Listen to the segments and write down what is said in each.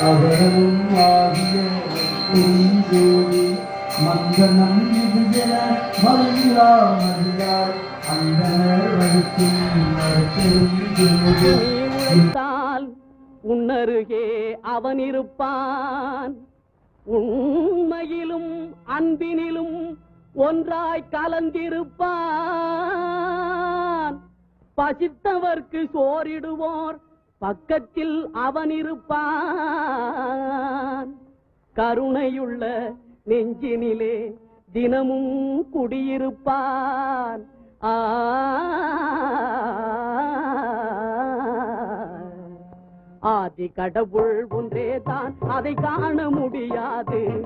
இருந்து ஆகிய மந்தனம் மல்லா அந்தனர் உன்னருகே அவன் இருப்பான் உண்மையிலும் அன்பினிலும் ஒன்றாய் கலந்திருப்பான். பசித்தவர்க்கு சோறிடுவோர் பக்கத்தில் அவன் இருப்பான் கருணையுள்ள நெஞ்சினிலே தினமும் குடியிருப்பான். ஆ. ஆதி கடவுள் ஒன்றே தான் அதை காண முடியாது.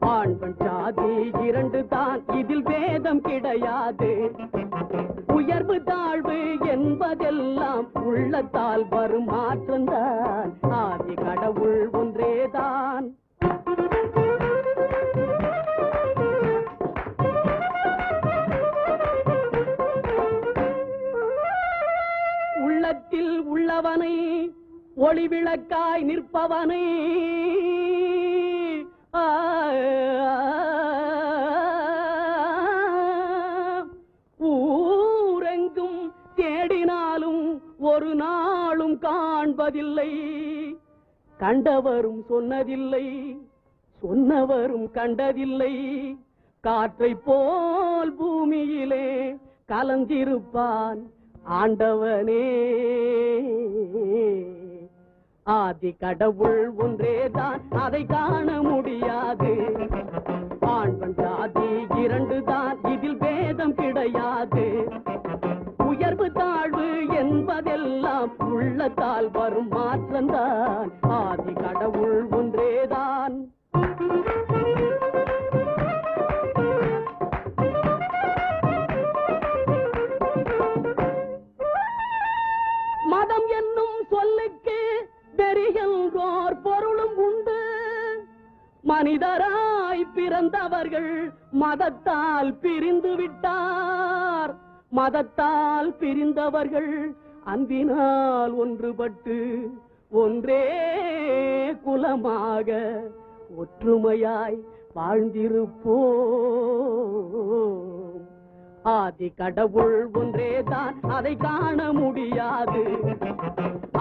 ஆண்பன் சாதி இரண்டு தான் இதில் வேதம் கிடையாது. உயர்வு தாழ்வு என்பதெல்லாம் உள்ளத்தால் வரும் மாற்றம்தான். ஆதி கடவுள் உள்ளவனை ஒளி விளக்காய் நிற்பவனை. ஊரெங்கும் தேடினாலும் ஒரு நாளும் காண்பதில்லை. கண்டவரும் சொன்னதில்லை சொன்னவரும் கண்டதில்லை. காற்றை போல் பூமியிலே கலந்திருப்பான் ஆண்டவனே. ஆதி கடவுள் ஒன்றேதான் அதை காண முடியாது. ஆண்பன் ஜாதி இரண்டு தான் இதில் பேதம் கிடையாது. உயர்வு தாழ்வு என்பதெல்லாம் உள்ளத்தால் வரும் மாற்றம்தான். ஆதி கடவுள் ஒன்றேதான் மனிதராய் பிறந்தவர்கள் மதத்தால் பிரிந்து விட்டார். மதத்தால் பிரிந்தவர்கள் அன்பினால் ஒன்றுபட்டு ஒன்றே குலமாக ஒற்றுமையாய் வாழ்ந்திருப்போ ஆதி கடவுள் ஒன்றே தான் அதை காண முடியாது.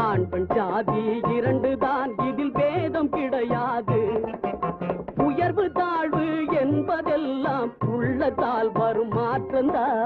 ஆண் பெண் ஜாதி இரண்டு தான் இதில் பேதம் கிடையாது. உள்ளத்தால்